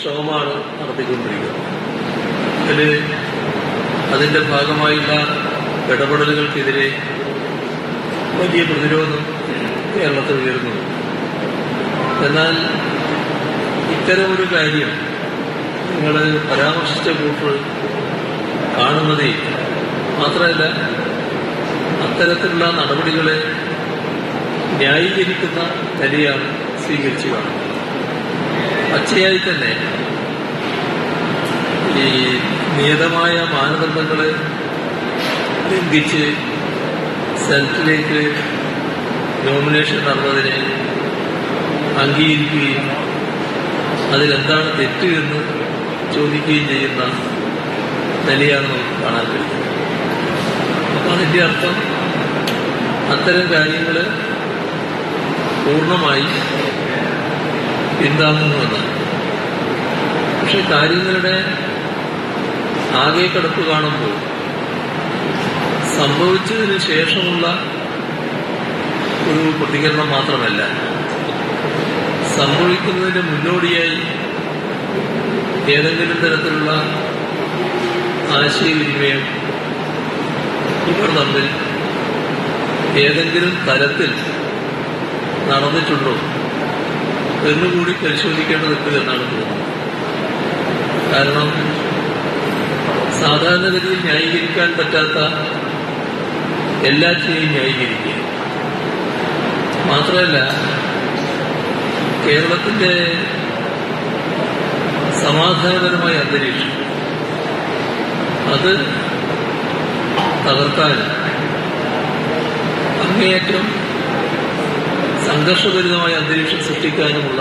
ശ്രമമാണ് നടത്തിക്കൊണ്ടിരിക്കുന്നത്. അതിൽ അതിന്റെ ഭാഗമായുള്ള ഇടപെടലുകൾക്കെതിരെ വലിയ പ്രതിരോധം കേരളത്തിൽ ഉയരുന്നുണ്ട്. എന്നാൽ ഇത്തരമൊരു കാര്യം നിങ്ങൾ പരാമർശിച്ച കൂട്ടർ കാണുന്നതേ മാത്രമല്ല അത്തരത്തിലുള്ള നടപടികളെ ന്യായീകരിക്കുന്ന നിലയാണ് സ്വീകരിച്ചു കാണുന്നത്. പച്ചയായി തന്നെ ഈ നിയതമായ മാനദണ്ഡങ്ങളെ ലംഘിച്ച് സെനറ്റിലേക്ക് നോമിനേഷൻ നടന്നതിനെ അംഗീകരിക്കുകയും അതിലെന്താണ് തെറ്റ് എന്ന് ചോദിക്കുകയും ചെയ്യുന്ന നിലയാണ് നമുക്ക് കാണാൻ കഴിയുന്നത്. അപ്പം അതിന്റെ അർത്ഥം അത്തരം കാര്യങ്ങൾ പൂർണമായി പിന്താങ്ങുന്നുവെന്നാണ് പക്ഷെ കാര്യങ്ങളുടെ ആകെ കിടപ്പ് കാണുമ്പോൾ സംഭവിച്ചതിന് ശേഷമുള്ള ഒരു പ്രതികരണം മാത്രമല്ല. സംഭവിക്കുന്നതിന് മുന്നോടിയായി ഏതെങ്കിലും തരത്തിലുള്ള ആശയവിനിമയം ഇവർ തമ്മിൽ ഏതെങ്കിലും തരത്തിൽ നടന്നിട്ടുണ്ടോ? എന്നുകൂടി പരിശോധിക്കേണ്ടതുണ്ട് എന്നാണ് തോന്നുന്നത്. കാരണം സാധാരണഗതിയിൽ ന്യായീകരിക്കാൻ പറ്റാത്ത എല്ലാറ്റിനെയും ന്യായീകരിക്കുക. മാത്രമല്ല കേരളത്തിന്റെ സമാധാനപരമായ അന്തരീക്ഷം അത് തകർത്താൻ അങ്ങേയറ്റം സംഘർഷഭരിതമായ അന്തരീക്ഷം സൃഷ്ടിക്കാനുമുള്ള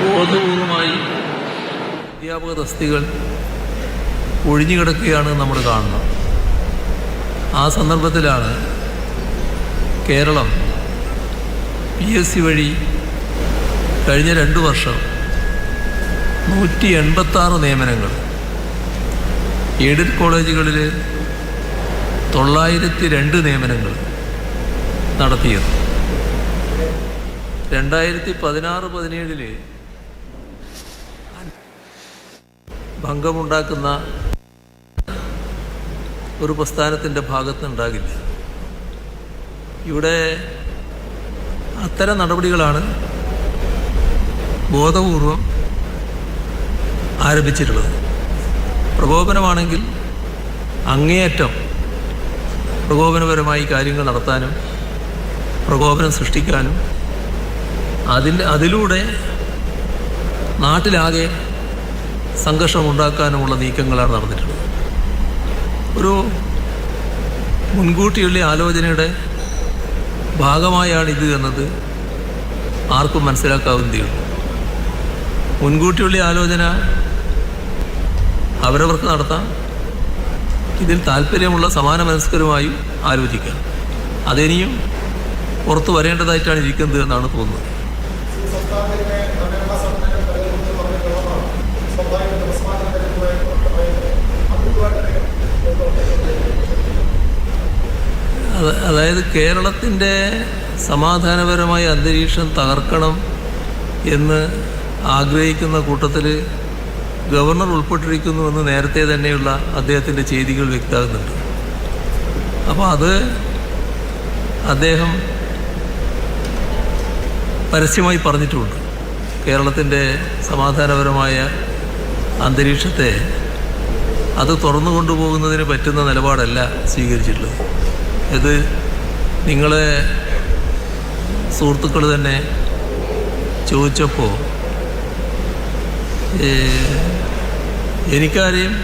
ബോധപൂർവമായി അധ്യാപക തസ്തികൾ ഒഴിഞ്ഞുകിടക്കുകയാണ് നമ്മൾ കാണുന്നത്. ആ സന്ദർഭത്തിലാണ് കേരളം പി എസ് സി വഴി കഴിഞ്ഞ രണ്ട് വർഷം നൂറ്റി എൺപത്താറ് നിയമനങ്ങൾ എയ്ഡഡ് കോളേജുകളിൽ തൊള്ളായിരത്തി രണ്ട് നിയമനങ്ങൾ നടത്തിയത്. രണ്ടായിരത്തി പതിനാറ് പതിനേഴിൽ ഭംഗമുണ്ടാക്കുന്ന ഒരു പ്രസ്ഥാനത്തിന്റെ ഭാഗത്തുണ്ടാകില്ല ഇവിടെ അത്തരം നടപടികളാണ് ബോധപൂർവം ആരംഭിച്ചിട്ടുള്ളത്. പ്രകോപനമാണെങ്കിൽ അങ്ങേയറ്റം പ്രകോപനപരമായി കാര്യങ്ങൾ നടത്താനും പ്രകോപനം സൃഷ്ടിക്കാനും അതിന്റെ അതിലൂടെ നാട്ടിലാകെ സംഘർഷം ഉണ്ടാക്കാനുമുള്ള നീക്കങ്ങളാണ് നടന്നിട്ടുള്ളത്. ഒരു മുൻകൂട്ടിയുള്ള ആലോചനയുടെ ഭാഗമായാണ് ഇത് എന്നത് ആർക്കും മനസ്സിലാക്കാവുന്നതേ ഉള്ളൂ. മുൻകൂട്ടിയുള്ള ആലോചന അവരവർക്ക് നടത്താം. ഇതിൽ താല്പര്യമുള്ള സമാന മനസ്കരുമായും ആലോചിക്കാം. അതിനിയും പുറത്തു വരേണ്ടതായിട്ടാണ് ഇരിക്കുന്നത് എന്നാണ് തോന്നുന്നത്. അതായത് കേരളത്തിന്റെ സമാധാനപരമായ അന്തരീക്ഷം തകർക്കണം എന്ന് ആഗ്രഹിക്കുന്ന കൂട്ടത്തിൽ ഗവർണർ ഉൾപ്പെട്ടിരിക്കുന്നുവെന്ന് നേരത്തെ തന്നെയുള്ള അദ്ദേഹത്തിന്റെ ചെയ്തികൾ വ്യക്തമാകുന്നുണ്ട്. അപ്പോൾ അത് അദ്ദേഹം പരസ്യമായി പറഞ്ഞിട്ടുമുണ്ട് കേരളത്തിന്റെ സമാധാനപരമായ അന്തരീക്ഷത്തെ അത് തുറന്നു കൊണ്ടുപോകുന്നതിന് പറ്റുന്ന നിലപാടല്ല സ്വീകരിച്ചിട്ടുള്ളത്. ഇത് നിങ്ങളെ സുഹൃത്തുക്കൾ തന്നെ ചോദിച്ചപ്പോൾ എനിക്കാരെയും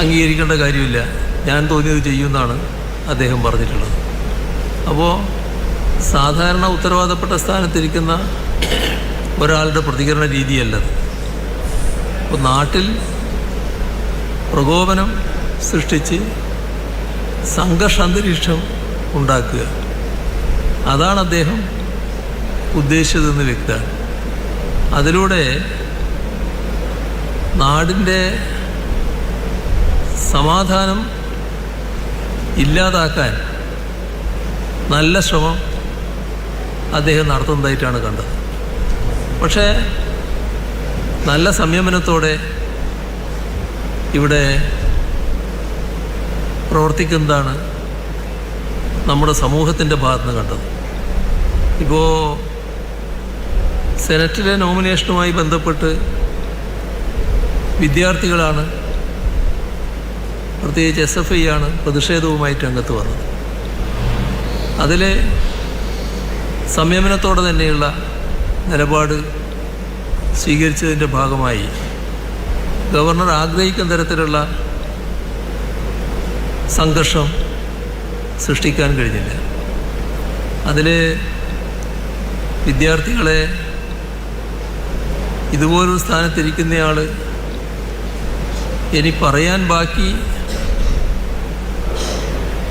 അംഗീകരിക്കേണ്ട കാര്യമില്ല. ഞാൻ തോന്നിയത് ചെയ്യുമെന്നാണ് അദ്ദേഹം പറഞ്ഞിട്ടുള്ളത്. അപ്പോൾ സാധാരണ ഉത്തരവാദപ്പെട്ട സ്ഥാനത്തിരിക്കുന്ന ഒരാളുടെ പ്രതികരണ രീതിയല്ലത്. അപ്പോൾ നാട്ടിൽ പ്രകോപനം സൃഷ്ടിച്ച് സംഘർഷ അന്തരീക്ഷം ഉണ്ടാക്കുക. അതാണ് അദ്ദേഹം ഉദ്ദേശിച്ചതെന്ന് വ്യക്തമാണ്. അതിലൂടെ നാടിന്റെ സമാധാനം ഇല്ലാതാക്കാൻ നല്ല ശ്രമം അദ്ദേഹം നടത്തുന്നതായിട്ടാണ് കണ്ടത്. പക്ഷേ നല്ല സംയമനത്തോടെ ഇവിടെ പ്രവർത്തിക്കുന്നതാണ് നമ്മുടെ സമൂഹത്തിന്റെ ഭാഗത്ത് നിന്ന് കണ്ടത്. ഇപ്പോൾ സെനറ്റിലെ നോമിനേഷനുമായി ബന്ധപ്പെട്ട് വിദ്യാർത്ഥികളാണ് പ്രത്യേകിച്ച് എസ് എഫ് ഐ ആണ് പ്രതിഷേധവുമായിട്ട് രംഗത്ത് വന്നത്. അതിൽ സംയമനത്തോടെ തന്നെയുള്ള നിലപാട് സ്വീകരിച്ചതിന്റെ ഭാഗമായി ഗവർണർ ആഗ്രഹിക്കുന്ന തരത്തിലുള്ള സംഘർഷം സൃഷ്ടിക്കാൻ കഴിഞ്ഞില്ല. അതിൽ വിദ്യാർത്ഥികളെ ഇതുപോലൊരു സ്ഥാനത്തിരിക്കുന്നയാൾ ഇനി പറയാൻ ബാക്കി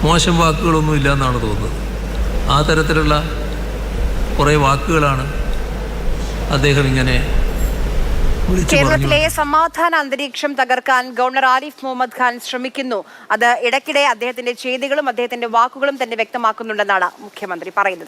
മോശം വാക്കുകളൊന്നും ഇല്ല എന്നാണ് തോന്നുന്നത്. ആ തരത്തിലുള്ള കുറേ വാക്കുകളാണ് അദ്ദേഹം ഇങ്ങനെ കേരളത്തിലെ സമാധാന അന്തരീക്ഷം തകർക്കാൻ ഗവർണർ ആരിഫ് മുഹമ്മദ് ഖാൻ ശ്രമിക്കുന്നു. അത് ഇടയ്ക്കിടെ അദ്ദേഹത്തിന്റെ ചെയ്തികളും അദ്ദേഹത്തിന്റെ വാക്കുകളും തന്നെ വ്യക്തമാക്കുന്നുണ്ടെന്നാണ് മുഖ്യമന്ത്രി പറയുന്നത്.